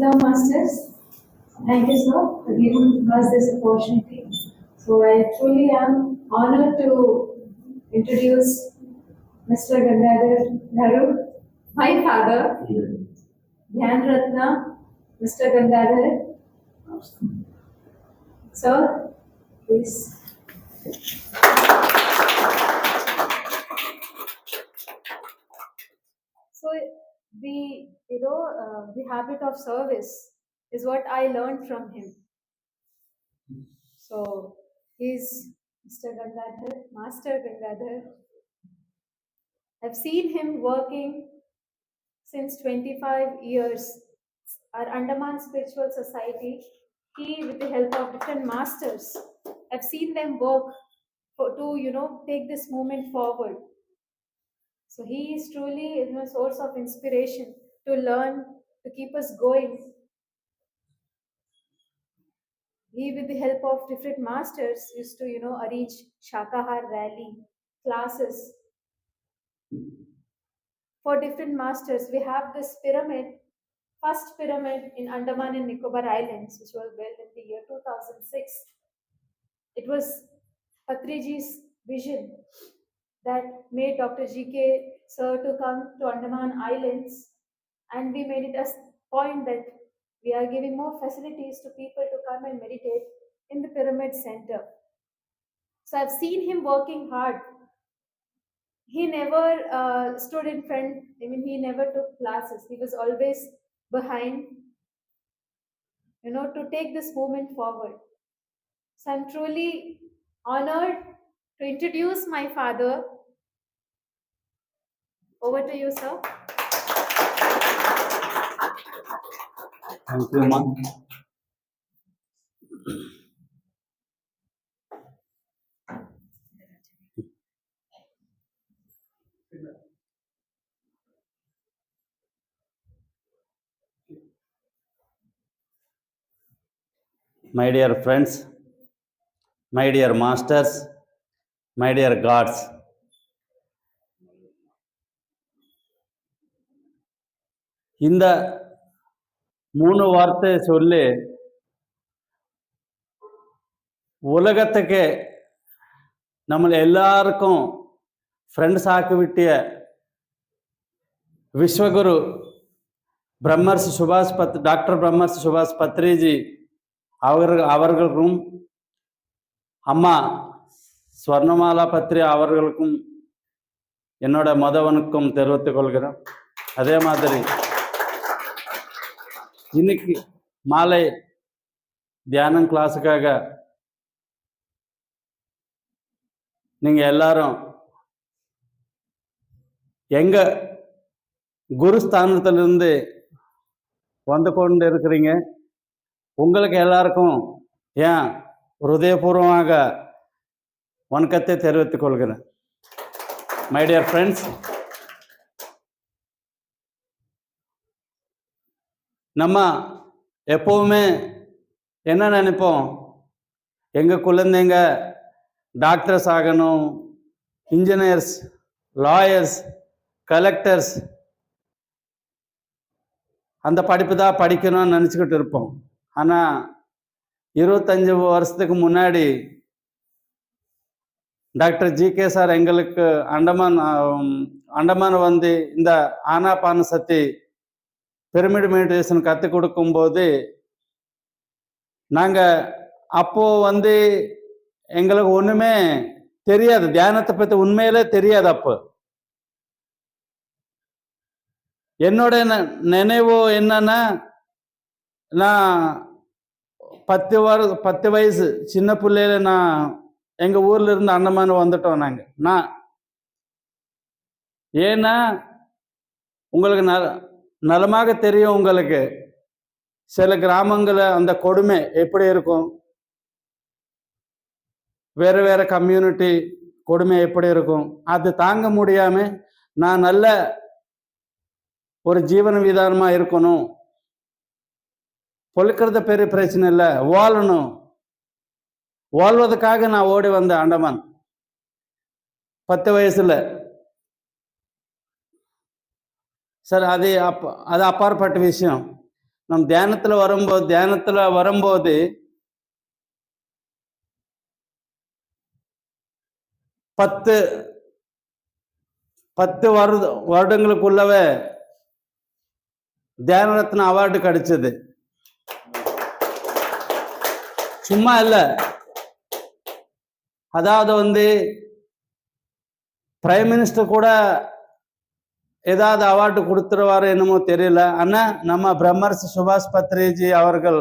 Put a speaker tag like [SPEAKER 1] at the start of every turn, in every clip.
[SPEAKER 1] Hello, masters. Thank you, sir, for giving us this opportunity. So I truly am honored to introduce Mr. Gangadhar Nehru, my father, Dhyan Ratna, Mr. Gangadhar. Sir, please. So the you know uh, the habit of service is what I learned from him. So he's Mr. Gangadhar, Master Gangadhar. I've seen him working since 25 years. Our Andaman Spiritual Society, he with the help of different masters, I've seen them work for, to you know take this movement forward. So he is truly you know, a source of inspiration to learn, to keep us going. He, with the help of different masters, used to you know arrange Shakahar rally classes for different masters. We have this pyramid, first pyramid in Andaman and Nicobar Islands, which was built in the year 2006. It was Patriji's vision that made Dr. G.K. Sir to come to Andaman Islands, and we made it a point that we are giving more facilities to people to come and meditate in the pyramid center. So I've seen him working hard. He never uh, stood in front, I mean, he never took classes. He was always behind, you know, to take this movement forward. So I'm truly honored to introduce my father. Over to you, sir.
[SPEAKER 2] Thank you, ma. My dear friends, my dear masters, my dear gods, இந்த மூணு வார்த்தை சொல்லி உலகத்துக்கு நம்ம எல்லாருக்கும் friends ஆக்கிவிட்டிய Vishwaguru பிரம்மர்ஸ் சுபாஷ் பத் doctor பிரம்மர்ஸ் சுபாஷ் பத்ரிஜி அவர்கள் அவர்களுக்கும் அம்மா ஸ்வர்ணமாலா பத்ரி அவர்களுக்கும் என்னோட மதவனுக்கும் தெரிவித்துக் கொள்கிறேன் அதே மாதிரி இன்னைக்கு மாலை தியானம் கிளாஸுக்காக நீங்க எல்லாரும் எங்க குருஸ்தானத்திலிருந்து வந்து கொண்டு இருக்கிறீங்க உங்களுக்கு எல்லாருக்கும் ஏன் ஹிருதயபூர்வமாக வணக்கத்தை தெரிவித்துக் கொள்கிறேன். மை டியர் ஃப்ரெண்ட்ஸ் நம்ம எப்போவுமே என்ன நினைப்போம்? எங்கள் குழந்தைங்க டாக்டர்ஸ் ஆகணும் இன்ஜினியர்ஸ் லாயர்ஸ் கலெக்டர்ஸ் அந்த படிப்பு தான் படிக்கணும்னு நினச்சிக்கிட்டு இருப்போம். ஆனால் இருபத்தஞ்சி வருஷத்துக்கு முன்னாடி டாக்டர் ஜிகே சார் எங்களுக்கு அண்டமான் அண்டமான் வந்து இந்த ஆனாபான சக்தி பிரமிடு மெடிடேஷன் கற்றுக் கொடுக்கும்போது நாங்கள் அப்போ வந்து எங்களுக்கு ஒன்றுமே தெரியாது. தியானத்தை பற்றி உண்மையிலே தெரியாது அப்போ. என்னோட ந- நினைவு என்னன்னா நான் பத்து வரு பத்து வயசு சின்ன பிள்ளையில நான் எங்கள் ஊர்ல இருந்து அண்டமான் வந்துட்டோம் நாங்கள் நான் ஏன்னா உங்களுக்கு நல நலமாக தெரியும் உங்களுக்கு. சில கிராமங்களில் அந்த கொடுமை எப்படி இருக்கும்? வேறு வேறு கம்யூனிட்டி கொடுமை எப்படி இருக்கும்? அது தாங்க முடியாம நான் நல்ல ஒரு ஜீவன விதானமாக இருக்கணும். பொழுக்கிறது பெரிய பிரச்சனை இல்லை வாழணும். வாழ்வதற்காக நான் ஓடி வந்தேன் அண்டமான். பத்து வயசுல. சார் அது அப் அது அப்பாற்பட்ட விஷயம். நம் தியானத்துல வரும்போது தியானத்துல வரும்போது பத்து பத்து வருட வருடங்களுக்குள்ளவே தியான ரத்ன அவார்டு கிடைச்சது. சும்மா இல்லை. அதாவது வந்து பிரைம் மினிஸ்டர் கூட ஏதாவது அவார்டு கொடுத்துருவாரு என்னமோ தெரியல. ஆனால் நம்ம பிரம்மர்ஸ் சுபாஷ் பத்ரேஜி அவர்கள்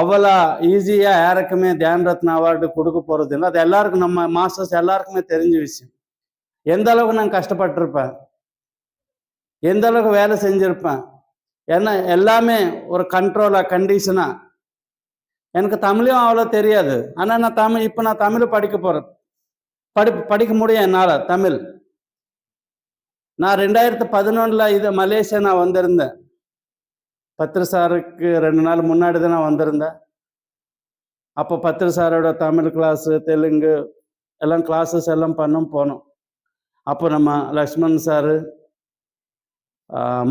[SPEAKER 2] அவ்வளோ ஈஸியாக யாருக்குமே தியான் ரத்ன அவார்டு கொடுக்க போகிறது இல்லை. அது எல்லாருக்கும் நம்ம மாஸ்டர்ஸ் எல்லாருக்குமே தெரிஞ்ச விஷயம். எந்த அளவுக்கு நான் கஷ்டப்பட்டிருப்பேன்? எந்த அளவுக்கு வேலை செஞ்சுருப்பேன்? ஏன்னா எல்லாமே ஒரு கண்ட்ரோலாக கண்டிஷனாக எனக்கு தமிழும் அவ்வளோ தெரியாது. ஆனால் நான் தமிழ் இப்போ நான் தமிழ் படிக்க போகிறேன் படி படிக்க முடியும் என்னால் தமிழ். நான் ரெண்டாயிரத்து பதினொன்றில் இது மலேசியா நான் வந்திருந்தேன். பத்ரு சாருக்கு ரெண்டு நாள் முன்னாடி தான் நான் வந்திருந்தேன். அப்போ பத்ரு சாரோட தமிழ் கிளாஸு தெலுங்கு எல்லாம் கிளாஸஸ் எல்லாம் பண்ணும் போனோம். அப்போ நம்ம லக்ஷ்மண் சாரு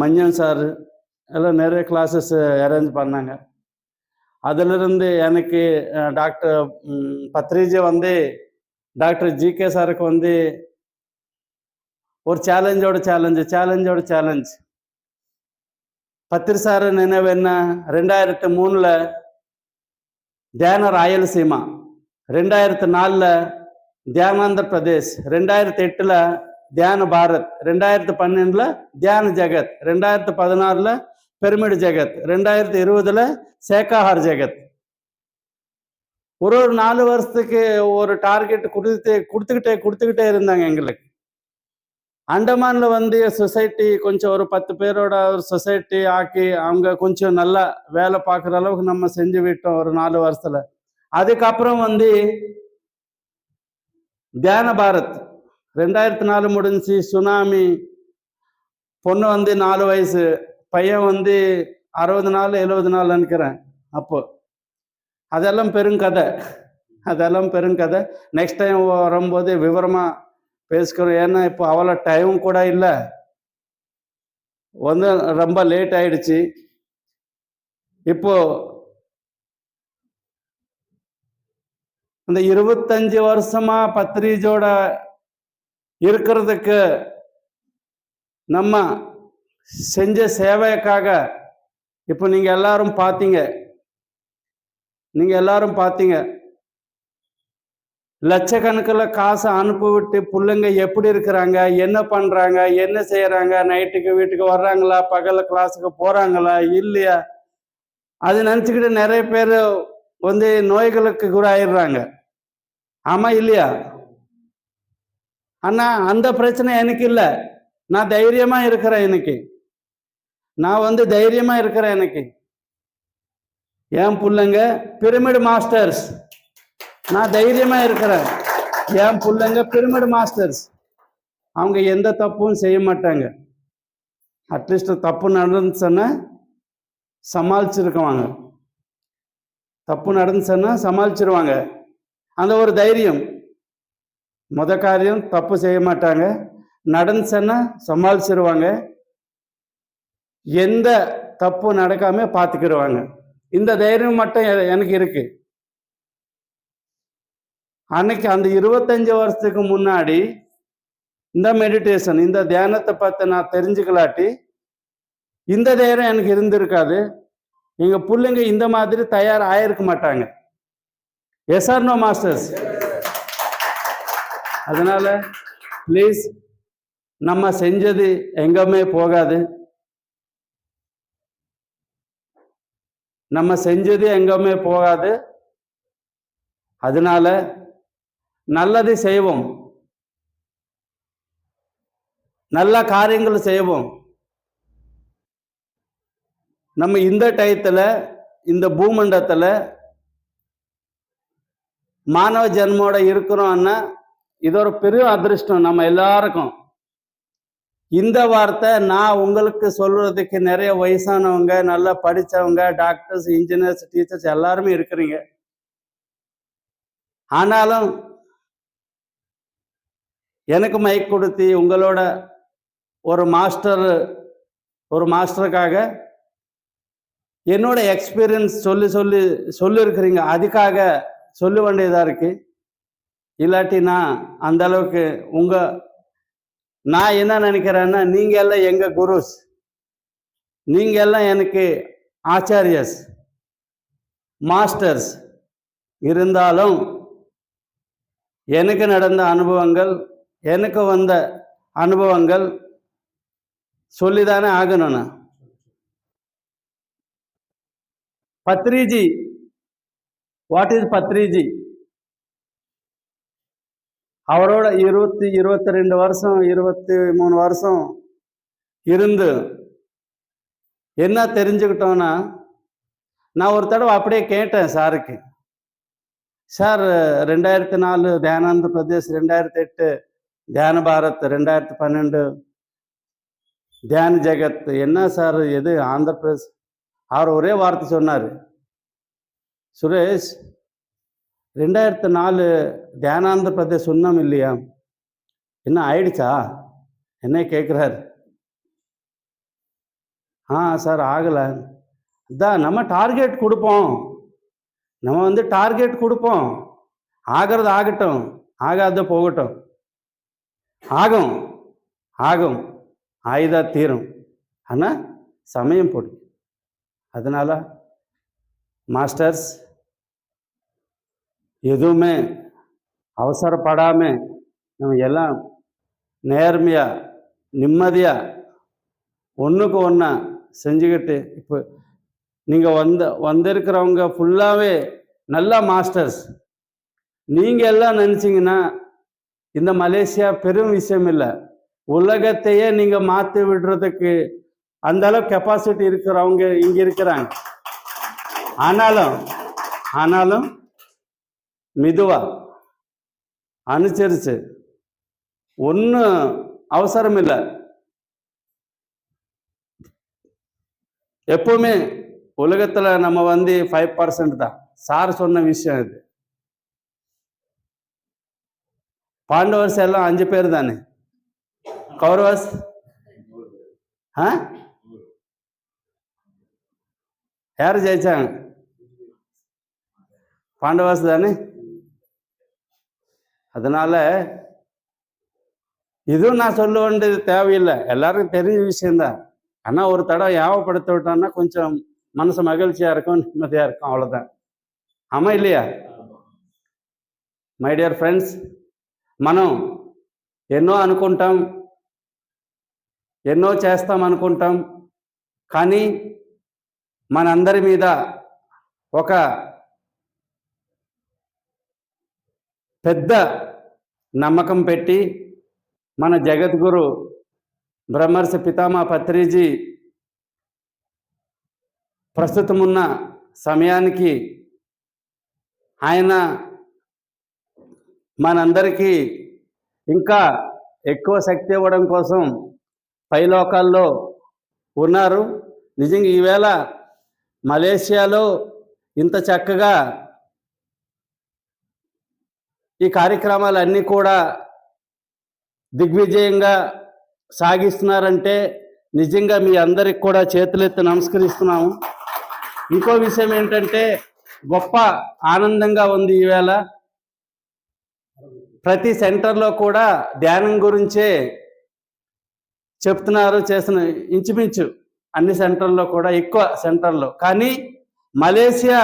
[SPEAKER 2] மஞ்சன் சாரு எல்லாம் நிறைய கிளாஸஸ் அரேஞ்ச் பண்ணாங்க. அதிலிருந்து எனக்கு டாக்டர் பத்ரிஜி வந்து டாக்டர் ஜிகே சாருக்கு வந்து ஒரு சேலஞ்சோட சேலஞ்சு சேலஞ்சோட சேலஞ்ச். பத்திரி சார் நினைவு என்ன? ரெண்டாயிரத்து மூணில் தியான ராயலசீமா ரெண்டாயிரத்து நாலில் தியானாந்திர பிரதேஷ் ரெண்டாயிரத்தி எட்டில் தியான பாரத் ரெண்டாயிரத்து பன்னெண்டில் தியான ஜெகத் ரெண்டாயிரத்து பதினாறில் பெருமிடு ஜெகத். ரெண்டாயிரத்தி இருபதுல சேக்காஹார் ஜெகத். ஒரு ஒரு நாலு வருஷத்துக்கு ஒரு டார்கெட் கொடுத்து கொடுத்துக்கிட்டே கொடுத்துக்கிட்டே இருந்தாங்க எங்களுக்கு. அண்டமான்ல வந்து சொசைட்டி கொஞ்சம் ஒரு பத்து பேரோட ஒரு சொசைட்டி ஆக்கி அவங்க கொஞ்சம் நல்லா வேலை பார்க்குற அளவுக்கு நம்ம செஞ்சு விட்டோம் ஒரு நாலு வருஷத்துல. அதுக்கப்புறம் வந்து தியான பாரத். ரெண்டாயிரத்தி நாலு முடிஞ்சு சுனாமி. பொண்ணு வந்து நாலு வயசு. பையன் வந்து அறுபது நாள் எழுபது நாள் நினைக்கிறேன். அப்போ. அதெல்லாம் பெருங்கதை அதெல்லாம் பெருங்கதை நெக்ஸ்ட் டைம் வரும்போது விவரமாக பேசிக்கிறோம். ஏன்னா இப்போ அவ்வளோ டைம் கூட இல்லை. வந்து ரொம்ப லேட் ஆயிடுச்சு. இப்போ இந்த இருபத்தஞ்சு வருஷமா பத்திரிஜோட இருக்கிறதுக்கு நம்ம செஞ்ச சேவைக்காக இப்போ நீங்கள் எல்லாரும் பார்த்தீங்க நீங்கள் எல்லாரும் பார்த்தீங்க லட்சக்கணக்கில் காசை அனுப்பிவிட்டு பிள்ளைங்க எப்படி இருக்கிறாங்க என்ன பண்ணுறாங்க என்ன செய்கிறாங்க நைட்டுக்கு வீட்டுக்கு வர்றாங்களா பகலில் கிளாஸுக்கு போகிறாங்களா இல்லையா? அது நினச்சிக்கிட்டு நிறைய பேர் வந்து நோய்களுக்கு கூறாயிடறாங்க ஆமாம் இல்லையா? அண்ணா அந்த பிரச்சனை எனக்கு இல்லை. நான் தைரியமாக இருக்கிறேன் எனக்கு நான் வந்து தைரியமா இருக்கிறேன் எனக்கு. என் பிள்ளைங்க பிரமிடு மாஸ்டர்ஸ் நான் தைரியமா இருக்கிறேன். என் பிள்ளைங்க பிரமிடு மாஸ்டர்ஸ் அவங்க எந்த தப்பும் செய்ய மாட்டாங்க. அட்லீஸ்ட் தப்பு நடந்துச்சுன்னா சமாளிச்சிருக்குவாங்க. தப்பு நடந்துச்சுன்னா சமாளிச்சிருவாங்க. அந்த ஒரு தைரியம். முத காரியம் தப்பு செய்ய மாட்டாங்க. நடந்துச்சுன்னா சமாளிச்சிருவாங்க. எந்த தப்பு நடக்காம பார்த்துக்கிடுவாங்க இந்த தைரியம் மட்டும் எனக்கு இருக்கு. அன்னைக்கு அந்த இருபத்தஞ்சு வருஷத்துக்கு முன்னாடி இந்த மெடிடேஷன் இந்த தியானத்தை பற்றி நான் தெரிஞ்சுக்கலாட்டி இந்த தைரியம் எனக்கு இருந்திருக்காது. எங்க பிள்ளைங்க இந்த மாதிரி தயார் ஆயிருக்க மாட்டாங்க எஸ்ஆர்னோ நோ மாஸ்டர்ஸ் அதனால ப்ளீஸ் நம்ம செஞ்சது எங்கேயுமே போகாது. நம்ம செஞ்சது எங்கேயுமே போகாது. அதனால நல்லது செய்வோம். நல்ல காரியங்கள் செய்வோம். நம்ம இந்த டயத்தில் இந்த பூமண்டத்தில் மாணவ ஜென்மோட இருக்கிறோம்னா இது ஒரு பெரிய அதிர்ஷ்டம் நம்ம எல்லாருக்கும். இந்த வார்த்தை நான் உங்களுக்கு சொல்றதுக்கு நிறைய வயசானவங்க நல்லா படித்தவங்க டாக்டர்ஸ் இன்ஜினியர்ஸ் டீச்சர்ஸ் எல்லாருமே இருக்கிறீங்க. ஆனாலும் எனக்கு மைக் கொடுத்து உங்களோட ஒரு மாஸ்டர் ஒரு மாஸ்டருக்காக என்னோட எக்ஸ்பீரியன்ஸ் சொல்லி சொல்லி சொல்லியிருக்கிறீங்க அதுக்காக சொல்ல வேண்டியதாக இருக்குது இல்லாட்டி நான் அந்த அளவுக்கு உங்கள் நான் என்ன நினைக்கிறேன்னா நீங்க எல்லாம் எங்க குருஸ்? நீங்க எல்லாம் எனக்கு ஆச்சாரியஸ் மாஸ்டர்ஸ். இருந்தாலும் எனக்கு நடந்த அனுபவங்கள் எனக்கு வந்த அனுபவங்கள் சொல்லிதானே ஆகணும் பத்ரிஜி வாட் இஸ் பத்ரிஜி? அவரோட இருபத்தி இருபத்தி ரெண்டு வருஷம் இருபத்தி மூணு வருஷம் இருந்து என்ன தெரிஞ்சுக்கிட்டோன்னா நான் ஒரு தடவை அப்படியே கேட்டேன் சாருக்கு. சார் ரெண்டாயிரத்தி நாலு தியானாந்த பிரதேஷ் ரெண்டாயிரத்தி எட்டு தியான பாரத் ரெண்டாயிரத்தி பன்னெண்டு தியான ஜெகத் என்ன சார் எது ஆந்திர பிரதேஷ் அவர் ஒரே வார்த்தை சொன்னார். சுரேஷ் ரெண்டாயிரத்து நாலு தியானாந்த பிரதேஷ் சொன்னோம் இல்லையா? என்ன ஆயிடுச்சா? என்ன கேட்குறாரு ஆ சார் ஆகலை. அதான் நம்ம டார்கெட் கொடுப்போம். நம்ம வந்து டார்கெட் கொடுப்போம். ஆகிறது ஆகட்டும். ஆகாத போகட்டும். ஆகும். ஆகும். ஆயுதா தீரும். ஆனால் சமயம் போடும் அதனால மாஸ்டர்ஸ் எதுவுமே அவசரப்படாமல் நம்ம எல்லாம் நேர்மையாக நிம்மதியாக ஒன்றுக்கு ஒன்றா செஞ்சுக்கிட்டு இப்போ நீங்கள் வந்த வந்திருக்கிறவங்க ஃபுல்லாகவே நல்ல மாஸ்டர்ஸ் நீங்கள் எல்லாம் நினச்சிங்கன்னா இந்த மலேசியா பெரும் விஷயம் இல்லை. உலகத்தையே நீங்கள் மாற்றி விடுறதுக்கு அந்த அளவு கெப்பாசிட்டி இருக்கிறவங்க இங்கே இருக்கிறாங்க. ஆனாலும் ஆனாலும் மெதுவா அனுசரிச்சு ஒன்றும் அவசரம் இல்லை எப்பவுமே உலகத்துல நம்ம வந்து ஃபைவ் பர்சன்ட் தான் சார் சொன்ன விஷயம் இது பாண்டவர்ஸ் எல்லாம் அஞ்சு பேர் தானே கௌரவஸ் ஆ யார் ஜெயிச்சாங்க பாண்டவாஸ் தானே அதனால இதுவும் நான் சொல்ல வேண்டியது தேவையில்லை எல்லாருக்கும் தெரிஞ்ச விஷயம்தான் ஆனால் ஒரு தடவை ஞாபகப்படுத்த விட்டோம்னா கொஞ்சம் மனசு மகிழ்ச்சியா இருக்கும் நிம்மதியா இருக்கும் அவ்வளவுதான் ஆமா இல்லையா మై డియర్ ఫ్రెండ్స్ మనం ఎన్నో అనుకుంటాం ఎన్నో చేస్తాం అనుకుంటాం కానీ మనందరి మీద ఒక పెద్ద నమ్మకం పెట్టి మన జగద్గురు బ్రహ్మర్షి పితామా పత్రిజీ ప్రస్తుతం ఉన్న సమయానికి ఆయన మనందరికీ ఇంకా ఎక్కువ శక్తి ఇవ్వడం కోసం పైలోకాల్లో ఉన్నారు. నిజంగా ఈవేళ మలేషియాలో ఇంత చక్కగా ఈ కార్యక్రమాలన్నీ కూడా దిగ్విజయంగా సాగిస్తున్నారంటే నిజంగా మీ అందరికి కూడా చేతులెత్తి నమస్కరిస్తున్నాము. ఇంకో విషయం ఏంటంటే గొప్ప ఆనందంగా ఉంది ఈవేళ. ప్రతి సెంటర్లో కూడా ధ్యానం గురించే చెప్తున్నారు చేసిన ఇంచుమించు అన్ని సెంటర్లో కూడా ఎక్కువ సెంటర్లో. కానీ మలేషియా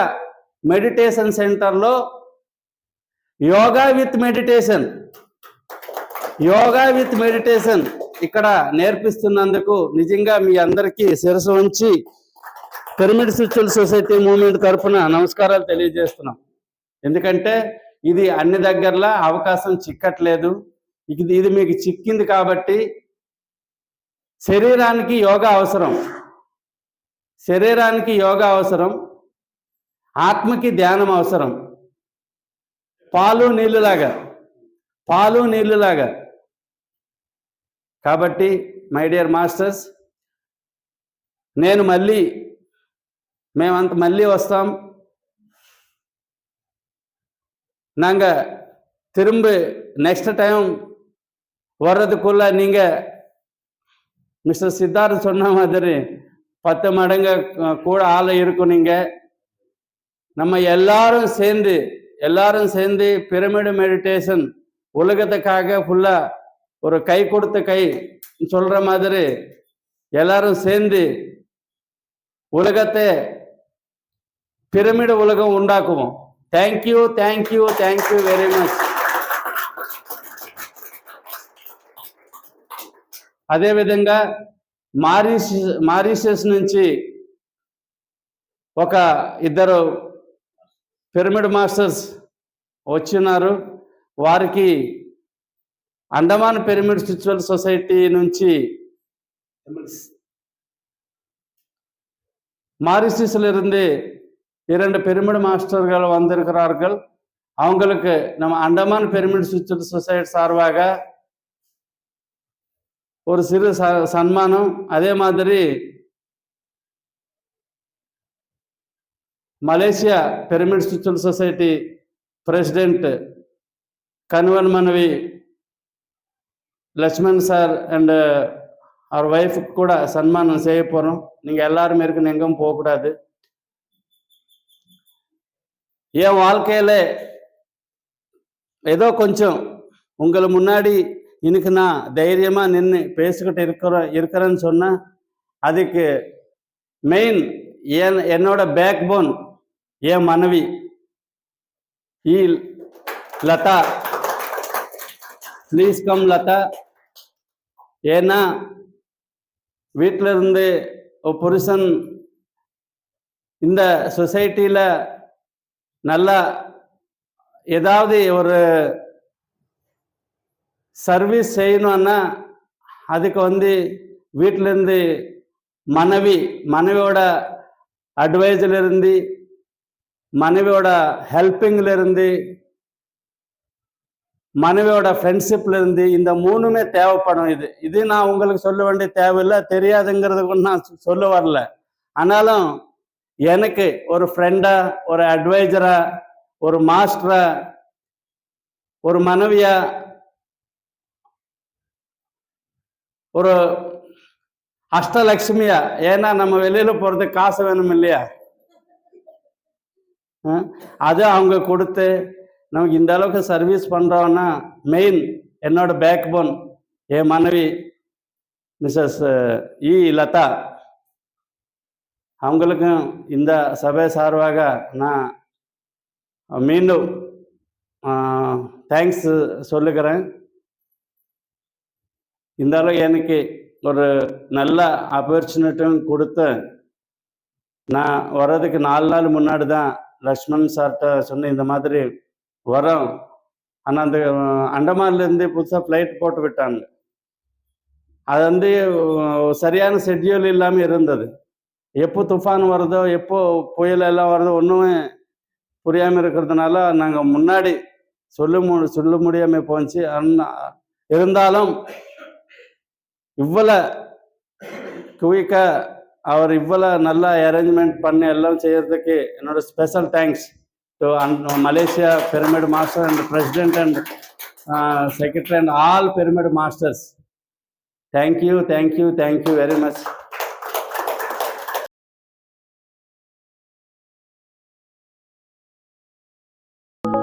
[SPEAKER 2] మెడిటేషన్ సెంటర్లో yoga with meditation. Yoga with meditation ఇక్కడ నేర్పిస్తున్నందుకు నిజంగా మీ అందరికీ శిరసు ఉంచి పిరమిడ్ స్పిరిచువల్ సొసైటీ మూవ్మెంట్ తరఫున నమస్కారాలు తెలియజేస్తున్నాం. ఎందుకంటే ఇది అన్ని దగ్గరలా అవకాశం చిక్కట్లేదు. ఇది ఇది మీకు చిక్కింది కాబట్టి శరీరానికి యోగా అవసరం. శరీరానికి యోగా అవసరం. ఆత్మకి ధ్యానం అవసరం. పాలు నీళ్ళులాగా పాలు నీళ్ళులాగా కాబట్టి మై డియర్ మాస్టర్స్ నేను మళ్ళీ మేమంత మళ్ళీ వస్తాం நாங்கள் திரும்ப நெக்ஸ்ட் டைம் வர்றதுக்குள்ள நீங்கள் மிஸ்டர் சித்தார்த் சொன்ன மாதிரி பத்து மடங்கு அஹ், கூட ஆள் இருக்கும் நீங்க நம்ம எல்லாரும் சேர்ந்து எல்லாரும் சேர்ந்து பிரமிடு மெடிடேஷன் உலகத்துக்காக ஃபுல்லா ஒரு கை கொடுத்த கை சொல்ற மாதிரி எல்லாரும் சேர்ந்து உலகத்தை பிரமிடு உலகம் உண்டாக்குவோம் thank you thank you thank you very much అదేవిధంగా మారిష్ మారిషస్ నుంచి ఒక ఇద్దరు పిరమిడ్ మాస్టర్స్ వచ్చినారు వారికి అండమాన్ పిరమిడ్ స్పిరిచువల్ సొసైటీ నుంచి மாரிசிஸ்ல இருந்து இரண்டு பிரமிடு மாஸ்டர்கள் வந்திருக்கிறார்கள் அவங்களுக்கு நம்ம அண்டமான் பிரமிட் சுவிட்சல் சொசைட்டி சார்பாக ஒரு சிறு ச சன்மானம் அதே மாதிரி Malaysia pyramid spiritual society president கன்வன் மனைவி லட்சுமண் சார் அண்ட் அவர் ஒய்ஃபுக்கு கூட சன்மானம் செய்ய போகிறோம் நீங்கள் எல்லாரும் இருக்குன்னு எங்கும் போகக்கூடாது என் வாழ்க்கையில ஏதோ கொஞ்சம் உங்களை முன்னாடி இன்னைக்கு நான் தைரியமாக நின்று பேசிக்கிட்டு இருக்கிறேன் இருக்கிறேன்னு சொன்னால் அதுக்கு மெயின் என் என்னோட பேக் போன் என் மனைவி ஈ லதா. Please come Latha. ஏன்னா வீட்டில இருந்து ஒரு புருஷன் இந்த சொசைட்டியில் நல்லா ஏதாவது ஒரு சர்வீஸ் செய்யணும்னா அதுக்கு வந்து வீட்டிலேருந்து மனைவி மனைவியோட அட்வைஸ்ல இருந்து மனைவியோட ஹெல்பிங்ல இருந்து மனைவியோட ஃப்ரெண்ட்ஷிப்ல இருந்து இந்த மூணுமே தேவைப்படும் இது. இது நான் உங்களுக்கு சொல்ல வேண்டிய தேவையில்லை. தெரியாதுங்கிறது நான் சொல்ல வரல. ஆனாலும் எனக்கு ஒரு ஃப்ரெண்டா ஒரு அட்வைசராக ஒரு மாஸ்டரா ஒரு மனைவியா ஒரு அஷ்டலட்சுமியா ஏன்னா நம்ம வெளியில போகிறதுக்கு காசு வேணும் இல்லையா அது அவங்க கொடுத்து நமக்கு இந்த அளவுக்கு சர்வீஸ் பண்ணுறோன்னா மெயின் என்னோட பேக் போன் என் மனைவி மிஸ்ஸஸ் இ e. லதா அவங்களுக்கும் இந்த சபை சார்பாக நான் மீண்டும் தேங்க்ஸ் சொல்லுகிறேன். இந்த அளவு எனக்கு ஒரு நல்ல ஆப்பர்ச்சுனிட்டியும் கொடுத்து நான் வர்றதுக்கு நாலு நாள் முன்னாடி தான் லக்ஷ்மண் சார்கிட்ட சொன்ன இந்த மாதிரி வரோம். ஆனால் அந்த அஹ், அண்டமான்லேருந்து புதுசாக ஃப்ளைட் போட்டு விட்டாங்க. அது வந்து சரியான ஷெட்யூல் இல்லாமல் இருந்தது. எப்போ துஃபான் வருதோ எப்போ புயல் எல்லாம் வருதோ ஒன்றுமே புரியாமல் இருக்கிறதுனால நாங்கள் முன்னாடி சொல்ல மு சொல்ல முடியாமல் போச்சு. இருந்தாலும் இவ்வளோ குயிக்காக அவர் இவ்வளோ நல்லா அரேஞ்ச்மெண்ட் பண்ணி எல்லாம் செய்யறதுக்கு என்னோட special thanks to Malaysia pyramid master and president and secretary and all pyramid masters thank you thank you thank you very much